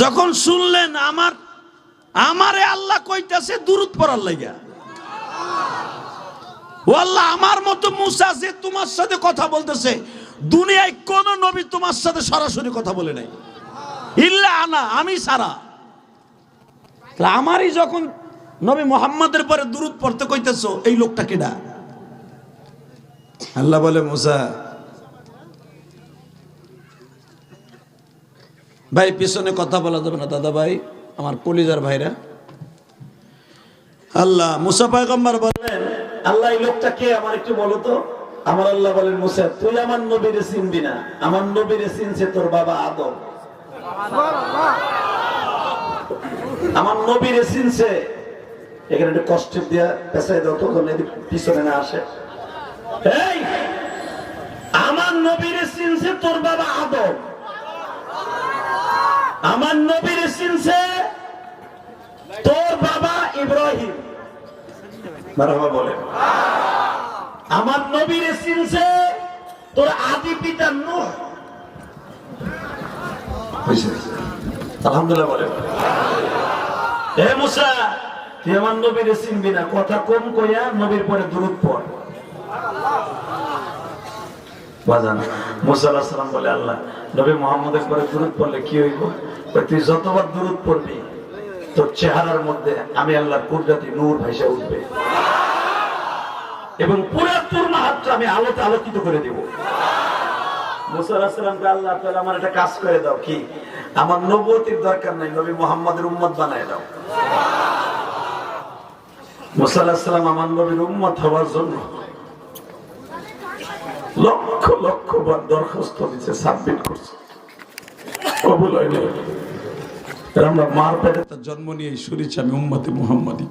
যখন শুনলেন আমার, আমারে আল্লাহ কইতাছে দুরুদ পড়ার লাইগা। ও আল্লাহ আমার মতো মুসা যে তোমার সাথে কথা বলতেছে, দুনিয়ায় কোন নবী তোমার সাথে সরাসরি কথা বলে নাই। ইল্লা আনা, আমি সারা। তাহলে আমারই যখন নবী মোহাম্মদের পরে দূরত পড়তে কইতেছো এই লোকটা কেডা? আল্লাহ বলে মুসা ভাই পিছনে কথা বলা যাবে না দাদা ভাই আমার কলিজার ভাইরা। আল্লাহ মুসা পায়গম্বর বলেন আল্লাহ এই লোকটা কে? আমার একটু বলো তো। আমার আল্লাহ বলেন মুসা তুই আমার নবীরে চিনবি না। আমার নবীরে চিনছে তোর বাবা আদম। আমার নবীরে চিনছে। এখানে একটু কষ্ট দিয়া পেছাই দাও তো পিছনে না আসে। এই, আমার নবীরে চিনছে তোর বাবা আদম। আমার নবীরে চিনছে তোর বাবা ইব্রাহিম। মারহাবা বলে। আমার নবীরে চিনছে তোর আদি পিতা নূহ। আলহামদুলিল্লাহ বলে। হে মুসা, তুই আমার চিনবি না। কথা কম কইয়া নবীর পরে দূরত পড়। আল্লাহ মোহাম্মদের পরে পড়লে কি তুই যতবার তোর চেহারার মধ্যে আমি নূর ভাইসা উঠবে। এবং পুরো তোর আমি আলোতে আলোকিত করে দিব। আমার দরকার নাই দাও। আমার নবীর হওয়ার জন্য লক্ষ লক্ষ দরখাস্ত দিচ্ছে সাবমিট করছে। মার পেটে জন্ম নিয়ে শুনেছি আমি উম্মতে মুহাম্মাদি।